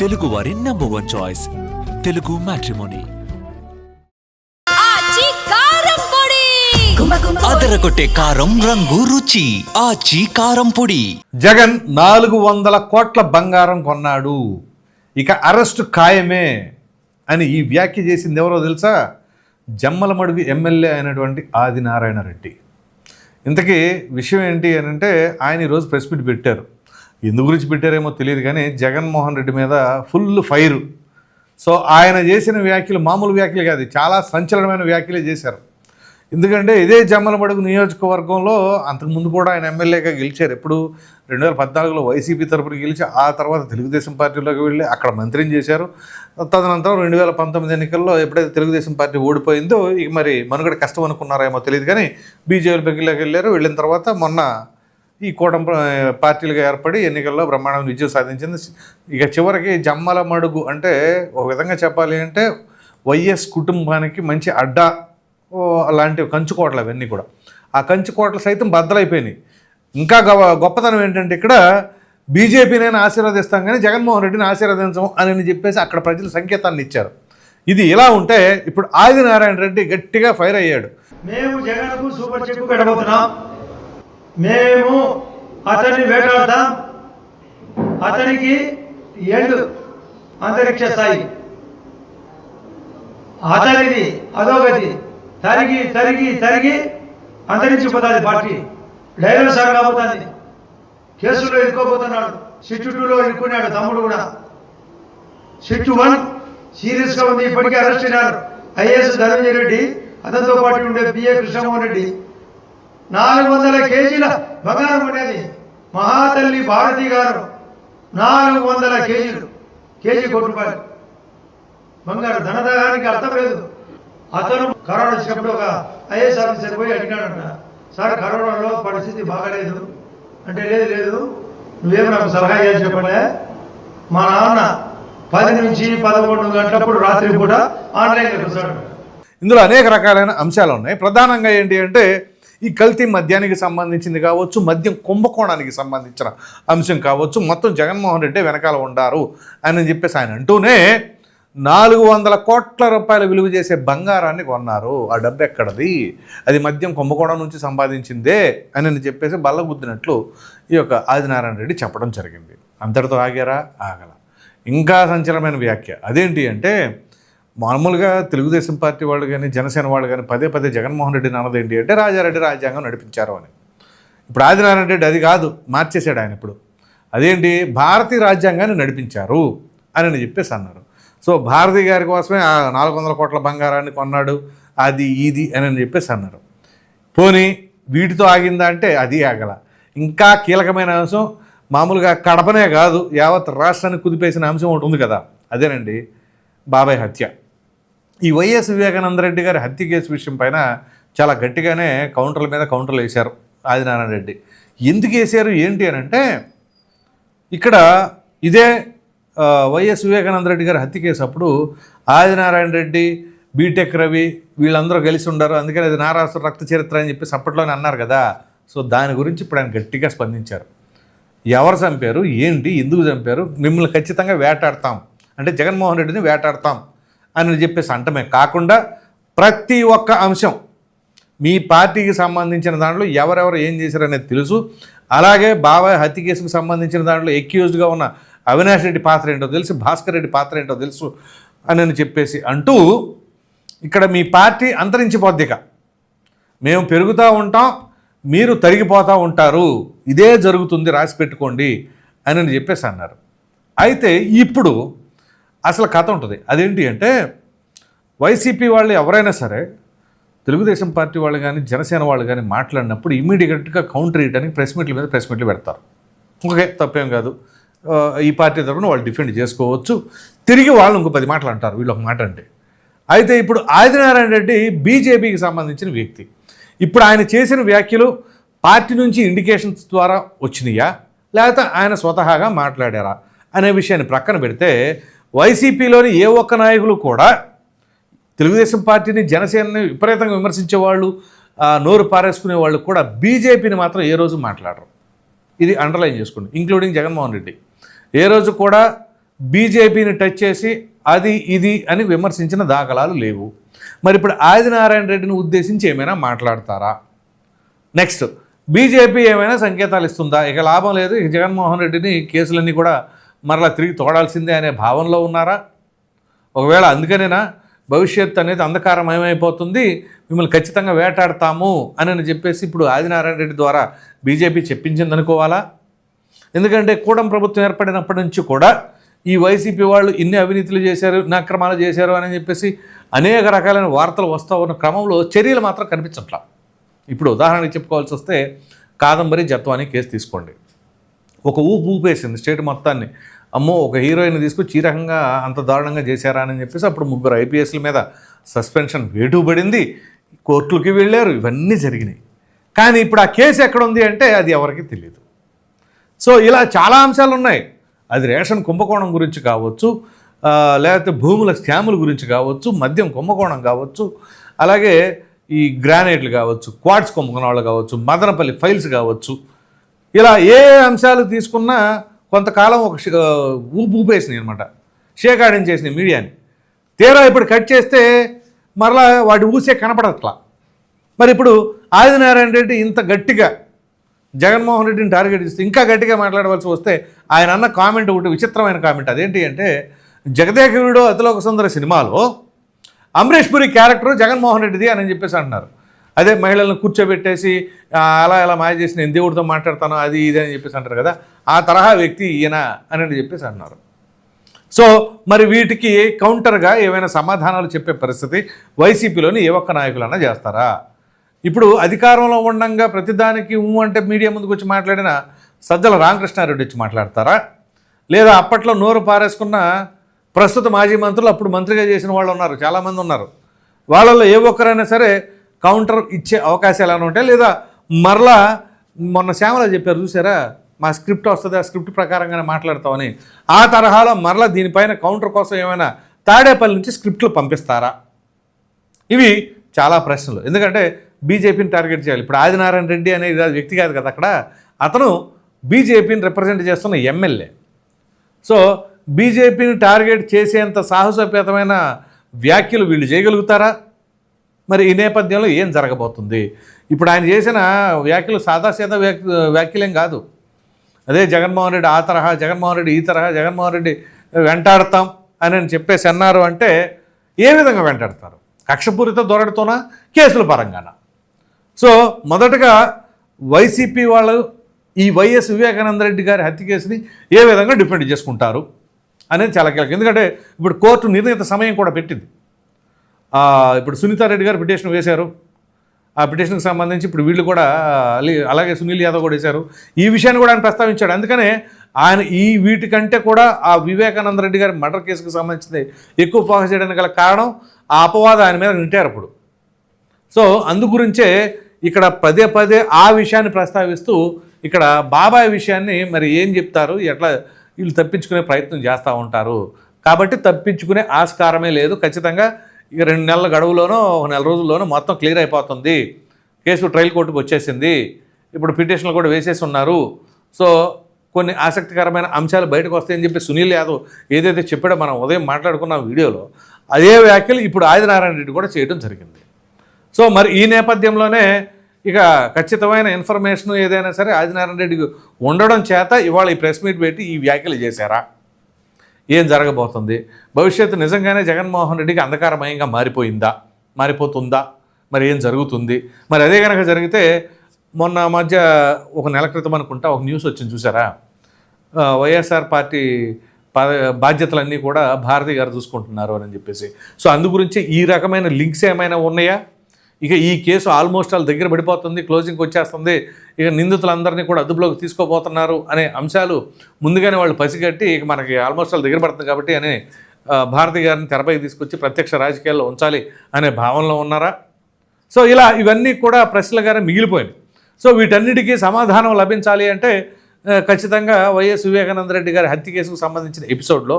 తెలుగు వారి number one choice Telugu matrimony అదరగొట్టే కారం రంగు రుచి. ఆచి కారం పొడి. జగన్ నాలుగు వందల కోట్ల బంగారం కొన్నాడు. ఇక అరెస్టు ఖాయమే అని ఈ వ్యాఖ్య చేసింది ఎవరో తెలుసా? జమ్మలమడుగు ఎమ్మెల్యే అయినటువంటి ఆదినారాయణ రెడ్డి. ఇంతకీ విషయం ఏంటి అని అంటే ఆయన ఈరోజు ప్రెస్ మీట్ పెట్టారు. ఎందు గురించి పెట్టారేమో తెలియదు కానీ జగన్మోహన్ రెడ్డి మీద ఫుల్ ఫైర్. సో ఆయన చేసిన వ్యాఖ్యలు మామూలు వ్యాఖ్యలు కాదు చాలా సంచలనమైన వ్యాఖ్యలే చేశారు. ఎందుకంటే ఇదే జమ్మలమడుగు నియోజకవర్గంలో అంతకుముందు కూడా ఆయన ఎమ్మెల్యేగా గెలిచారు. ఎప్పుడు రెండు వేల పద్నాలుగులో వైసీపీ తరపున గెలిచి ఆ తర్వాత తెలుగుదేశం పార్టీలోకి వెళ్ళి అక్కడ మంత్రిని చేశారు. తదనంతరం రెండు వేల పంతొమ్మిది ఎన్నికల్లో ఎప్పుడైతే తెలుగుదేశం పార్టీ ఓడిపోయిందో ఇక మరి మనుగడ కష్టం అనుకున్నారేమో తెలియదు కానీ బీజేపీలోకి వెళ్ళారు. వెళ్ళిన తర్వాత మొన్న ఈ కూటమి పార్టీలుగా ఏర్పడి ఎన్నికల్లో బ్రహ్మాండమైన విజయం సాధించింది. ఇక చివరికి జమ్మల మడుగు అంటే ఒక విధంగా చెప్పాలి అంటే వైఎస్ కుటుంబానికి మంచి అడ్డా ఓ అలాంటి కంచుకోటలు అవన్నీ కూడా. ఆ కంచుకోటలు సైతం బద్దలైపోయినాయి. ఇంకా గొ గొప్పతనం ఏంటంటే ఇక్కడ బీజేపీనైనా ఆశీర్వదిస్తాం కానీ జగన్మోహన్ రెడ్డిని ఆశీర్వదించం అని చెప్పేసి అక్కడ ప్రజలు సంకేతాన్ని ఇచ్చారు. ఇది ఇలా ఉంటే ఇప్పుడు ఆదినారాయణ రెడ్డి గట్టిగా ఫైర్ అయ్యాడు. మేము జగన్కు సూపర్ చెక్కు పెట్టబోతున్నాం. మేము అతన్ని వేటాడతాం. అతనికి ఏడు అంతరిక్ష స్థాయి. అతనిది అధోగతి. తరిగి తరిగి తరిగి అంతరించిపోతుంది పార్టీ. డైలాగ్ సాగు రాబోతుంది కేసులో ఇరుక్కోబోతున్నాడు. సిట్టు టూలో ఇరుక్కున్నాడు తమ్ముడు కూడా. సిట్టు వన్ సీరియస్గా ఉంది. ఇప్పటికే అరెస్ట్ అయినారు ఐఏఎస్ ధనంజయ రెడ్డి. అతనితో పాటు ఉండే బిఏ కృష్ణమోహన్ రెడ్డి. నాలుగు వందల కేజీల బంగారం ఉండేది మహాతల్లి భారతి గారు నాలుగు వందల కేజీలు. కేజీ కోటి రూపాయలు. బంగారు ధనదానికి అర్థం లేదు. అతను కరోనా వచ్చినప్పుడు ఒక ఐఏఎస్ ఆఫీసర్ పోయి అడిగాడంట సార్ కరోనాలో పరిస్థితి బాగాలేదు. అంటే లేదు లేదు. నువ్వేమి నాకు సలహా చేసి చెప్పలే మా నాన్న పది నుంచి పదకొండు గంటలప్పుడు రాత్రి కూడా ఆన్లైన్లో చూసాడు ఇందులో అనేక రకాలైన అంశాలు ఉన్నాయి. ప్రధానంగా ఏంటి అంటే ఈ కల్తీ మద్యానికి సంబంధించింది కావచ్చు మద్యం కుంభకోణానికి సంబంధించిన అంశం కావచ్చు మొత్తం జగన్మోహన్ రెడ్డి వెనకాల ఉండారు అని చెప్పేసి ఆయన అంటూనే నాలుగు వందల కోట్ల రూపాయల విలువ చేసే బంగారాన్ని కొన్నారు. ఆ డబ్బు ఎక్కడది? అది మద్యం కుంభకోణం నుంచి సంపాదించిందే అని చెప్పేసి బల్లగుద్దినట్లు ఈ యొక్క ఆదినారాయణ రెడ్డి చెప్పడం జరిగింది. అంతటితో ఆగారా? ఆగల. ఇంకా సంచలనమైన వ్యాఖ్య. అదేంటి అంటే మామూలుగా తెలుగుదేశం పార్టీ వాళ్ళు కానీ జనసేన వాళ్ళు కానీ పదే పదే జగన్మోహన్ రెడ్డిని అన్నది ఏంటి అంటే రాజారెడ్డి రాజ్యాంగం నడిపించారు అని. ఇప్పుడు ఆదినారాయణ రెడ్డి అది కాదు మార్చేశాడు ఆయన ఇప్పుడు. అదేంటి? భారతీయ రాజ్యాంగాన్ని నడిపించారు అని అని చెప్పేసి అన్నారు. సో భారతి గారి కోసమే ఆ నాలుగు వందల కోట్ల బంగారాన్ని కొన్నాడు అది ఇది అని అని చెప్పేసి అన్నారు. పోనీ వీటితో ఆగిందా అంటే అది ఆగల. ఇంకా కీలకమైన అంశం మామూలుగా కడపనే కాదు యావత్ రాష్ట్రాన్ని కుదిపేసిన అంశం ఒకటి ఉంది కదా అదేనండి బాబాయ్ హత్య. ఈ వైఎస్ వివేకానంద రెడ్డి గారి హత్య కేసు విషయం పైన చాలా గట్టిగానే కౌంటర్ల మీద కౌంటర్లు వేశారు ఆదినారాయణ రెడ్డి. ఎందుకు వేశారు? ఏంటి అని అంటే ఇక్కడ ఇదే వైఎస్ వివేకానంద రెడ్డి గారి హత్య కేసు అప్పుడు ఆదినారాయణ రెడ్డి బీటెక్ రవి వీళ్ళందరూ కలిసి ఉండారు. అందుకని అది నారాసు రక్త చరిత్ర అని చెప్పేసి అప్పట్లోనే అన్నారు కదా. సో దాని గురించి ఇప్పుడు ఆయన గట్టిగా స్పందించారు. ఎవరు చంపారు? ఏంటి? ఎందుకు చంపారు? మిమ్మల్ని ఖచ్చితంగా వేటాడతాం. అంటే జగన్మోహన్ రెడ్డిని వేటాడతాం. అని చెప్పేసి అంటమే. కాకుండా ప్రతి ఒక్క అంశం మీ పార్టీకి సంబంధించిన దాంట్లో ఎవరెవరు ఏం చేశారనేది తెలుసు. అలాగే బాబాయ్ హత్య కేసుకు సంబంధించిన దాంట్లో ఎక్యూజ్డ్గా ఉన్న అవినాష్ రెడ్డి పాత్ర ఏంటో తెలుసు భాస్కర్ రెడ్డి పాత్ర ఏంటో తెలుసు అని చెప్పేసి అంటూ ఇక్కడ మీ పార్టీ అంతరించిపోద్దిక మేము పెరుగుతూ ఉంటాం మీరు తరిగిపోతూ ఉంటారు ఇదే జరుగుతుంది రాసి పెట్టుకోండి అని చెప్పేసి అన్నారు. అయితే ఇప్పుడు అసలు కథ ఉంటుంది. అదేంటి అంటే వైసీపీ వాళ్ళు ఎవరైనా సరే తెలుగుదేశం పార్టీ వాళ్ళు కానీ జనసేన వాళ్ళు కానీ మాట్లాడినప్పుడు ఇమీడియట్గా కౌంటర్ ఇవ్వడానికి ప్రెస్ మీట్ల మీద ప్రెస్ మీట్లు పెడతారు. ఓకే తప్పేం కాదు. ఈ పార్టీ తరఫున వాళ్ళు డిఫెండ్ చేసుకోవచ్చు. తిరిగి వాళ్ళు ఇంకో పది మాటలు అంటారు. వీళ్ళు ఒక మాట అంటే. అయితే ఇప్పుడు ఆదినారాయణ రెడ్డి బీజేపీకి సంబంధించిన వ్యక్తి. ఇప్పుడు ఆయన చేసిన వ్యాఖ్యలు పార్టీ నుంచి ఇండికేషన్స్ ద్వారా వచ్చినాయా? లేకపోతే ఆయన స్వతహాగా మాట్లాడారా? అనే విషయాన్ని ప్రక్కన పెడితే వైసీపీలోని ఏ ఒక్క నాయకులు కూడా తెలుగుదేశం పార్టీని జనసేనని విపరీతంగా విమర్శించే వాళ్ళు నోరు పారేసుకునే వాళ్ళు కూడా బీజేపీని మాత్రం ఏ రోజు మాట్లాడరు. ఇది అండర్లైన్ చేసుకోండి ఇంక్లూడింగ్ జగన్మోహన్ రెడ్డి. ఏ రోజు కూడా బీజేపీని టచ్ చేసి అది ఇది అని విమర్శించిన దాఖలాలు లేవు. మరి ఇప్పుడు ఆదినారాయణ రెడ్డిని ఉద్దేశించి ఏమైనా మాట్లాడతారా? నెక్స్ట్ బీజేపీ ఏమైనా సంకేతాలు ఇస్తుందా? ఇక లాభం లేదు ఇక జగన్మోహన్ రెడ్డిని కేసులన్నీ కూడా మరలా తిరిగి తోడాల్సిందే అనే భావనలో ఉన్నారా? ఒకవేళ అందుకనేనా భవిష్యత్తు అనేది అంధకారమయమైపోతుంది మిమ్మల్ని ఖచ్చితంగా వేటాడతాము అని చెప్పేసి ఇప్పుడు ఆదినారాయణ రెడ్డి ద్వారా బీజేపీ చెప్పించింది అనుకోవాలా ఎందుకంటే కూడం ప్రభుత్వం ఏర్పడినప్పటి నుంచి కూడా ఈ వైసీపీ వాళ్ళు ఇన్ని అవినీతులు చేశారు ఇన్ని అక్రమాలు చేశారు అని చెప్పేసి అనేక రకాలైన వార్తలు వస్తూ ఉన్న క్రమంలో చర్యలు మాత్రం కనిపించట్లా. ఇప్పుడు ఉదాహరణకి చెప్పుకోవాల్సి వస్తే కాదంబరి జత్వాని కేసు తీసుకోండి. ఒక ఊపు ఊపేసింది స్టేట్ మొత్తాన్ని. అమ్మో ఒక హీరోయిన్ తీసుకొచ్చి ఈ రకంగా అంత దారుణంగా చేశారా అని చెప్పేసి అప్పుడు ముగ్గురు ఐపీఎస్ల మీద సస్పెన్షన్ వేటు పడింది కోర్టులకి వెళ్ళారు ఇవన్నీ జరిగినాయి. కానీ ఇప్పుడు ఆ కేసు ఎక్కడ ఉంది అంటే అది ఎవరికి తెలియదు సో ఇలా చాలా అంశాలు ఉన్నాయి. అది రేషన్ కుంభకోణం గురించి కావచ్చు లేకపోతే భూముల స్కాముల గురించి కావచ్చు మద్యం కుంభకోణం కావచ్చు అలాగే ఈ గ్రానైట్లు కావచ్చు క్వాడ్స్ కుంభకోణాలు కావచ్చు మదనపల్లి ఫైల్స్ కావచ్చు. ఇలా ఏ అంశాలు తీసుకున్నా కొంతకాలం ఒక ఊపు ఊపేసినాయి అనమాట షేకాడని చేసినాయి మీడియాని. తీరా ఇప్పుడు కట్ చేస్తే మరలా వాటి ఊసే కనపడట్లా. మరి ఇప్పుడు ఆదినారాయణ రెడ్డి ఇంత గట్టిగా జగన్మోహన్ రెడ్డిని టార్గెట్ చేస్తే ఇంకా గట్టిగా మాట్లాడవలసి వస్తే ఆయన అన్న కామెంట్ ఒకటి విచిత్రమైన కామెంట్. అదేంటి అంటే జగదేకుడు అతిలోక సుందర సినిమాలో అమరేష్ పురి క్యారెక్టర్ జగన్మోహన్ రెడ్డిది అని చెప్పేసి అంటున్నారు. అదే మహిళలను కూర్చోబెట్టేసి అలా ఇలా మాయ చేసి నేను దేవుడితో మాట్లాడతాను అది ఇది అని చెప్పేసి అంటారు కదా. ఆ తరహా వ్యక్తి ఈయన అని చెప్పేసి అన్నారు. సో మరి వీటికి కౌంటర్గా ఏమైనా సమాధానాలు చెప్పే పరిస్థితి వైసీపీలోని ఏ ఒక్క నాయకులన్నా చేస్తారా? ఇప్పుడు అధికారంలో ఉండంగా ప్రతిదానికి ఊ అంటే మీడియా ముందుకు వచ్చి మాట్లాడిన సజ్జల రామకృష్ణారెడ్డి వచ్చి మాట్లాడతారా? లేదా అప్పట్లో నోరు పారేసుకున్న ప్రస్తుత మాజీ మంత్రులు అప్పుడు మంత్రిగా చేసిన వాళ్ళు ఉన్నారు చాలామంది ఉన్నారు. వాళ్ళల్లో ఏ ఒక్కరైనా సరే కౌంటర్ ఇచ్చే అవకాశాలు ఏమైనా ఉంటాయి? లేదా మరలా మొన్న శ్యామల చెప్పారు చూసారా? మా స్క్రిప్ట్ వస్తుంది? ఆ స్క్రిప్ట్ ప్రకారంగానే మాట్లాడతామని. ఆ తరహాలో మరలా దీనిపైన కౌంటర్ కోసం ఏమైనా తాడేపల్లి నుంచి స్క్రిప్ట్లు పంపిస్తారా? ఇవి చాలా ప్రశ్నలు. ఎందుకంటే బీజేపీని టార్గెట్ చేయాలి. ఇప్పుడు ఆదినారాయణ రెడ్డి అనేది వ్యక్తి కాదు కదా అక్కడ. అతను బీజేపీని రిప్రజెంట్ చేస్తున్న ఎమ్మెల్యే. సో బీజేపీని టార్గెట్ చేసేంత సాహసోపేతమైన వ్యాఖ్యలు వీళ్ళు చేయగలుగుతారా? మరి ఈ నేపథ్యంలో ఏం జరగబోతుంది? ఇప్పుడు ఆయన చేసిన వ్యాఖ్యలు సాదాసీదా వ్యాఖ్య వ్యాఖ్యలేం కాదు. అదే జగన్మోహన్ రెడ్డి ఆ తరహా జగన్మోహన్ రెడ్డి ఈ తరహా జగన్మోహన్ రెడ్డి వెంటాడతాం అని అని చెప్పేసి అన్నారు అంటే ఏ విధంగా వెంటాడతారు? కక్షపూరిత దొరకడుతోనా కేసుల పరంగానా? సో మొదటగా వైసీపీ వాళ్ళు ఈ వైఎస్ వివేకానంద రెడ్డి గారి హత్య కేసుని ఏ విధంగా డిఫెండ్ చేసుకుంటారు అనేది చాలా కీలకం. ఎందుకంటే ఇప్పుడు కోర్టు నిర్ణీత సమయం కూడా పెట్టింది. ఇప్పుడు సునీతారెడ్డి గారు పిటిషన్ వేశారు. ఆ పిటిషన్కి సంబంధించి ఇప్పుడు వీళ్ళు కూడా అలాగే సునీల్ యాదవ్ కూడా వేశారు. ఈ విషయాన్ని కూడా ఆయన ప్రస్తావించాడు. అందుకనే ఆయన ఈ వీటికంటే కూడా ఆ వివేకానంద రెడ్డి గారి మర్డర్ కేసుకు సంబంధించింది ఎక్కువ ఫోకస్ చేయడానికి గల కారణం ఆ అపవాదం ఆయన మీద నింటారు అప్పుడు. సో అందు గురించే ఇక్కడ పదే పదే ఆ విషయాన్ని ప్రస్తావిస్తూ ఇక్కడ బాబాయ్ విషయాన్ని మరి ఏం చెప్తారు? ఎట్లా వీళ్ళు తప్పించుకునే ప్రయత్నం చేస్తూ ఉంటారు? కాబట్టి తప్పించుకునే ఆస్కారమే లేదు. ఖచ్చితంగా ఇక రెండు నెలల గడువులోనో ఒక నెల రోజుల్లోనో మొత్తం క్లియర్ అయిపోతుంది. కేసు ట్రయల్ కోర్టుకు వచ్చేసింది. ఇప్పుడు పిటిషన్లు కూడా వేసేసి ఉన్నారు. సో కొన్ని ఆసక్తికరమైన అంశాలు బయటకు వస్తాయని చెప్పి సునీల్ యాదవ్ ఏదైతే చెప్పాడో మనం ఉదయం మాట్లాడుకున్న వీడియోలో అదే వ్యాఖ్యలు ఇప్పుడు ఆదినారాయణ రెడ్డి కూడా చేయడం జరిగింది. సో మరి ఈ నేపథ్యంలోనే ఇక ఖచ్చితమైన ఇన్ఫర్మేషన్ ఏదైనా సరే ఆదినారాయణ రెడ్డికి ఉండడం చేత ఇవాళ ఈ ప్రెస్ మీట్ పెట్టి ఈ వ్యాఖ్యలు చేశారా? ఏం జరగబోతుంది? భవిష్యత్తు నిజంగానే జగన్మోహన్ రెడ్డికి అంధకారమయంగా మారిపోయిందా? మారిపోతుందా? మరి ఏం జరుగుతుంది? మరి అదే కనుక జరిగితే మొన్న మధ్య ఒక నెల క్రితం అనుకుంటా ఒక న్యూస్ వచ్చింది చూసారా? వైఎస్ఆర్ పార్టీ బాధ్యతలన్నీ కూడా భారతి గారు చూసుకుంటున్నారు అని చెప్పేసి. సో అందు గురించి ఈ రకమైన లింక్స్ ఏమైనా ఉన్నాయా? ఇక ఈ కేసు ఆల్మోస్ట్ వాళ్ళ దగ్గర పడిపోతుంది క్లోజింగ్కి వచ్చేస్తుంది. ఇక నిందితులందరినీ కూడా అదుపులోకి తీసుకోబోతున్నారు అనే అంశాలు ముందుగానే వాళ్ళు పసిగట్టి ఇక మనకి ఆల్మోస్ట్ వాళ్ళ దగ్గర పడుతుంది కాబట్టి అని భారతి గారిని తెరపైకి తీసుకొచ్చి ప్రత్యక్ష రాజకీయాల్లో ఉంచాలి అనే భావనలో ఉన్నారా? సో ఇలా ఇవన్నీ కూడా ప్రశ్నలుగానే మిగిలిపోయింది సో వీటన్నిటికీ సమాధానం లభించాలి అంటే ఖచ్చితంగా వైఎస్ వివేకానంద రెడ్డి గారి హత్య కేసుకు సంబంధించిన ఎపిసోడ్లో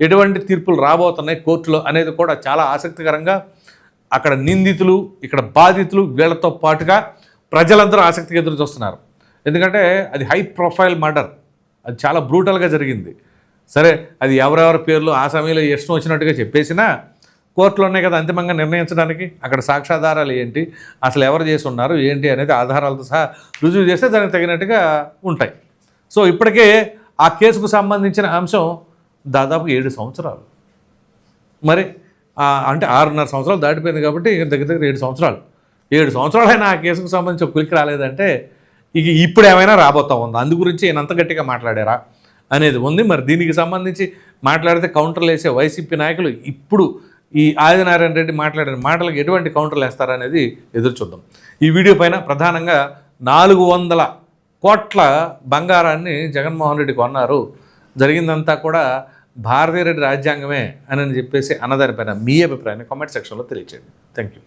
ఎటువంటి తీర్పులు రాబోతున్నాయి కోర్టులో అనేది కూడా చాలా ఆసక్తికరంగా అక్కడ నిందితులు ఇక్కడ బాధితులు వీళ్ళతో పాటుగా ప్రజలందరూ ఆసక్తిగా ఎదురు చూస్తున్నారు. ఎందుకంటే అది హై ప్రొఫైల్ మర్డర్. అది చాలా బ్రూటల్గా జరిగింది. సరే అది ఎవరెవరి పేర్లు ఆ సమయంలో ఇష్టం వచ్చినట్టుగా చెప్పేసినా కోర్టులోనే కదా అంతిమంగా నిర్ణయించడానికి. అక్కడ సాక్ష్యాధారాలు ఏంటి అసలు ఎవరు చేసి ఉన్నారు ఏంటి అనేది ఆధారాలతో సహా రుజువు చేస్తే దానికి తగినట్టుగా ఉంటాయి. సో ఇప్పటికే ఆ కేసుకు సంబంధించిన అంశం దాదాపు ఏడు సంవత్సరాలు. మరి అంటే ఆరున్నర సంవత్సరాలు దాటిపోయింది కాబట్టి దగ్గర దగ్గర ఏడు సంవత్సరాలు. ఏడు సంవత్సరాలైనా ఆ కేసుకు సంబంధించి ఒక కులికి రాలేదంటే ఇక ఇప్పుడు ఏమైనా రాబోతా ఉంది. అందు గురించి ఈయన అంత గట్టిగా మాట్లాడారా అనేది ఉంది. మరి దీనికి సంబంధించి మాట్లాడితే కౌంటర్లు వేసే వైసీపీ నాయకులు ఇప్పుడు ఈ ఆదినారాయణ రెడ్డి మాట్లాడిన మాటలకు ఎటువంటి కౌంటర్లు వేస్తారనేది ఎదురు చూద్దాం. ఈ వీడియో పైన ప్రధానంగా నాలుగు వందల కోట్ల బంగారాన్ని జగన్మోహన్ రెడ్డి కొన్నారు. జరిగిందంతా కూడా భారతీయ రెడ్డి రాజ్యాంగమే అని చెప్పేసి అన్నదానిపైన మీ అభిప్రాయాన్ని కామెంట్ సెక్షన్లో తెలియచేయండి. Thank you